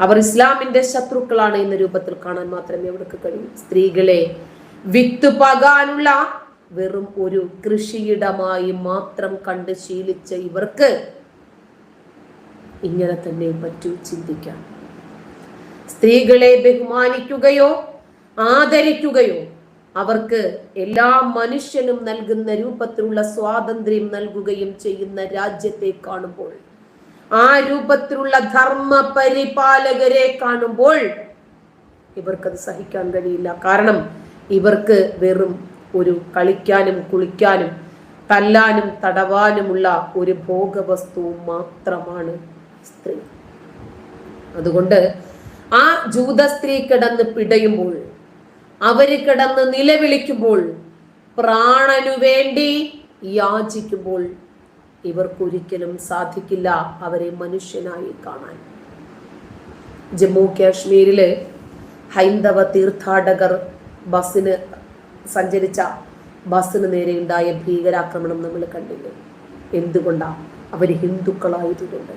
അവർ ഇസ്ലാമിന്റെ ശത്രുക്കളാണ് എന്ന രൂപത്തിൽ കാണാൻ മാത്രമേ അവർക്ക് കഴിയൂ. സ്ത്രീകളെ വിത്ത് പകാനുള്ള വെറും ഒരു കൃഷിയിടമായി മാത്രം കണ്ട് ശീലിച്ച ഇവർക്ക് ഇങ്ങനെ തന്നെ പറ്റൂ ചിന്തിക്കാം. സ്ത്രീകളെ ബഹുമാനിക്കുകയോ ആദരിക്കുകയോ അവർക്ക് എല്ലാ മനുഷ്യനും നൽകുന്ന രൂപത്തിലുള്ള സ്വാതന്ത്ര്യം നൽകുകയും ചെയ്യുന്ന രാജ്യത്തെ കാണുമ്പോൾ ആ രൂപത്തിലുള്ള ധർമ്മ പരിപാലകരെ കാണുമ്പോൾ ഇവർക്കത് സഹിക്കാൻ കഴിയില്ല. കാരണം ഇവർക്ക് വെറും ഒരു കളിക്കാനും കുളിക്കാനും തല്ലാനും തടവാനുമുള്ള ഒരു ഭോഗവസ്തു മാത്രമാണ് സ്ത്രീ. അതുകൊണ്ട് ആ ജൂത സ്ത്രീ കിടന്ന് പിടയുമ്പോൾ അവർ കിടന്ന് നിലവിളിക്കുമ്പോൾ പ്രാണനു വേണ്ടി യാചിക്കുമ്പോൾ ഇവർക്കൊരിക്കലും സാധിക്കില്ല അവരെ മനുഷ്യനായി കാണാൻ. ജമ്മു കാശ്മീരിലെ ഹൈന്ദവ തീർത്ഥാടകർ ബസ്സിന് സഞ്ചരിച്ച ബസ്സിന് നേരെ ഉണ്ടായ ഭീകരാക്രമണം നമ്മൾ കണ്ടില്ലേ? എന്തുകൊണ്ടാണ് അവർ ഹിന്ദുക്കളായതുകൊണ്ട്.